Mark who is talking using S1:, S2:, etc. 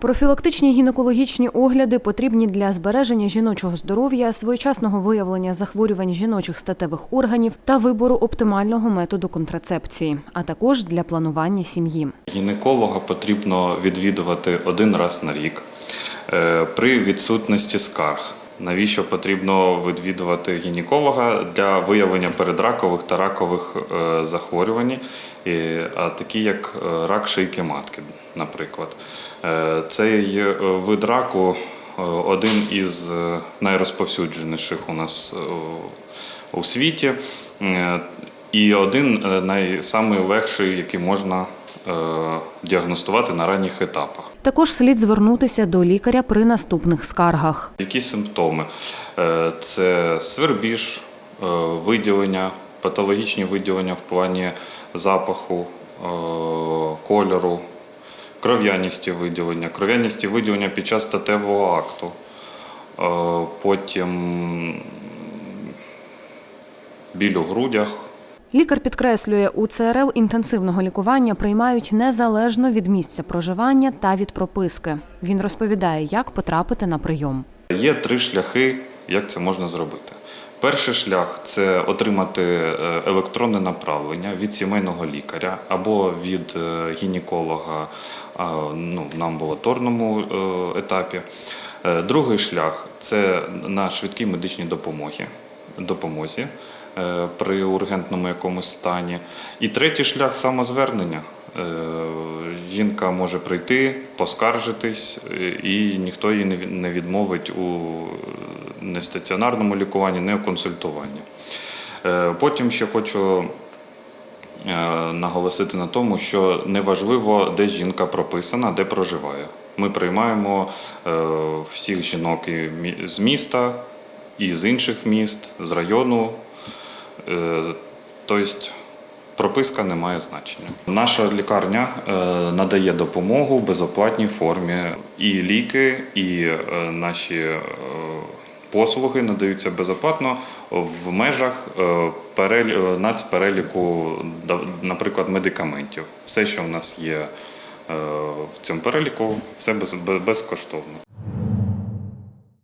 S1: Профілактичні гінекологічні огляди потрібні для збереження жіночого здоров'я, своєчасного виявлення захворювань жіночих статевих органів та вибору оптимального методу контрацепції, а також для планування сім'ї.
S2: Гінеколога потрібно відвідувати один раз на рік е, при відсутності скарг. Навіщо потрібно відвідувати гінеколога для виявлення передракових та ракових е, захворювань, а такі як е, рак шийки матки, наприклад. Е, Цей вид раку один із найрозповсюдженіших у нас у світі. І один е, найсамий легший, який можна діагностувати на ранніх етапах.
S1: Також слід звернутися до лікаря при наступних скаргах.
S2: Які симптоми? Е, Це свербіж, е, виділення, патологічні виділення в плані запаху, е, кольору, кров'яністі виділення, кров'яністі виділення під час статевого акту. Е, Потім біль у грудях,
S1: Лікар підкреслює, у ЦРЛ інтенсивного лікування приймають незалежно від місця проживання та від прописки. Він розповідає, як потрапити на прийом.
S2: Є три шляхи, як це можна зробити. Перший шлях це отримати е, електронне направлення від сімейного лікаря або від е, гінеколога ну, на амбулаторному е, етапі. Другий шлях це на швидкій медичній допомогі, допомозі е, при ургентному якомусь стані. І третій шлях самозвернення. Е, Жінка може прийти, поскаржитись, е, і ніхто їй не відмовить у нестаціонарному лікуванні, не у консультуванні. Потім ще хочу наголосити на тому, що неважливо, де жінка прописана, де проживає. Ми приймаємо всіх жінок з міста, і з інших міст, з району. Е, Тобто прописка не має значення. Наша лікарня е, надає допомогу в безоплатній формі. І ліки, і е, наші послуги надаються безоплатно в межах перелі- нацпереліку, наприклад, медикаментів. Все, що в нас є в цьому переліку, все без- без- безкоштовно.